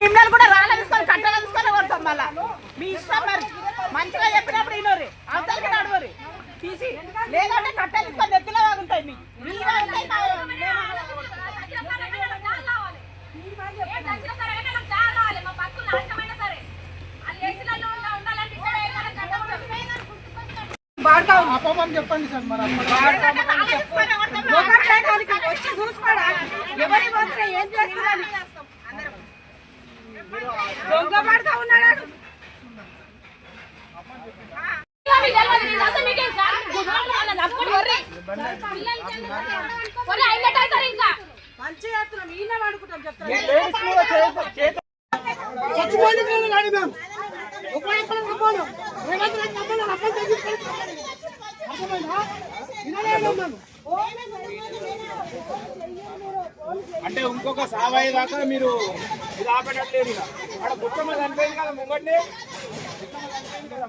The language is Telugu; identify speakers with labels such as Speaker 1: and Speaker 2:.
Speaker 1: పిల్లలు కూడా రాళ్ళ తీసుకొని కట్టెలు తీసుకొని కొడతాం మళ్ళా? మీ ఇష్టం మరి. మంచిగా చెప్పినప్పుడు ఇనోరి అవతలకి నడువరి. తీసి. లేదంటే కట్టెలు తీసుకొని నెత్తిలో మీ.
Speaker 2: అప్పమని చెప్పండి సార్ మరి.
Speaker 3: ఎవరి పోతే ఏం చేస్తున్నాడు దొంగ పడతా ఉన్నాడు.
Speaker 2: అర్థమైందా? అంటే ఇంకొక సావయ్య దాకా మీరు ఇది ఆపేటట్లేదు అక్కడ గుట్టమ్మ చనిపోయింది కదా ముంగట్నే. గుట్టమ్మ చనిపోయింది కదా